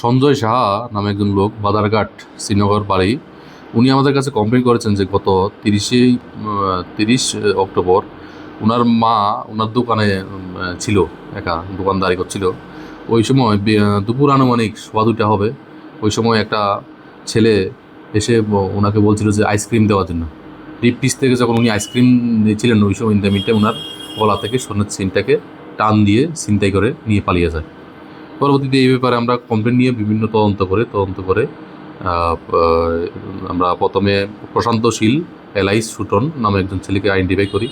সঞ্জয় সাহা নামে একজন লোক, বাদারঘাট শ্রীনগর বাড়ি। উনি আমাদের কাছে কমপ্লেন করেছেন যে গত তিরিশে তিরিশ অক্টোবর ওনার মা ওনার দোকানে ছিল, একা, দোকানদারি করছিল। ওই সময় দুপুর আনুমানিক সোয়া দুটা হবে। ওই সময় একটা ছেলে এসে ওনাকে বলছিল যে আইসক্রিম দেওয়ার জন্য। ডিপ পিস থেকে যখন উনি আইসক্রিম নিয়েছিলেন, ওই সময় ইন্টারমিটে ওনার গলা থেকে, সোনার সিনটাকে টান দিয়ে ছিনতাই করে নিয়ে পালিয়ে যায়। পরবর্তীতে এই ব্যাপারে আমরা কমপ্লেন নিয়ে বিভিন্ন তদন্ত করে তদন্ত করে আমরা প্রথমে প্রশান্তশীল এলাইস সুটন নামে একজন ছেলেকে আইডেন্টিফাই করি।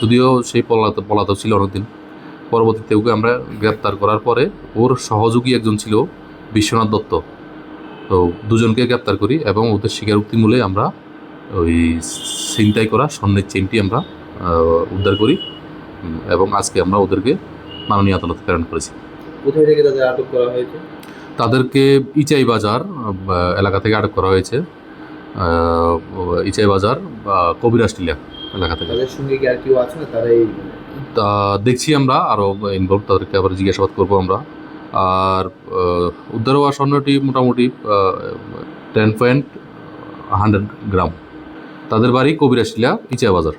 যদিও সেই পলাত, পলাতক ছিল অনেকদিন। পরবর্তীতে ওকে আমরা গ্রেপ্তার করার পরে ওর সহযোগী একজন ছিল বিশ্বনাথ দত্ত। তো দুজনকে গ্রেপ্তার করি এবং ওদের স্বীকারোক্তি মূলে আমরা ওই ছিনতাই করা স্বর্ণের চেনটি আমরা উদ্ধার করি। এবং আজকে আমরা ওদেরকে মাননীয় আদালতে প্রেরণ করেছি। কোথায় থেকে তাদের আটক করা হয়েছে? তাদেরকে ইচাই বাজার এলাকা থেকে আটক করা হয়েছে। ইচাই বাজার বা কবিরাজ টিলা এলাকা থেকে। তাদের সঙ্গে কি আর কেউ আছে না? তা দেখছি আমরা আরও ইনভলভ তাদেরকে আবার জিজ্ঞাসাবাদ করব আমরা। আর উদ্ধার হওয়া স্বর্ণটি মোটামুটি টেন পয়েন্ট হান্ড্রেড গ্রাম তাদের বাড়ি কবিরাজ টিলা ইচাই বাজার।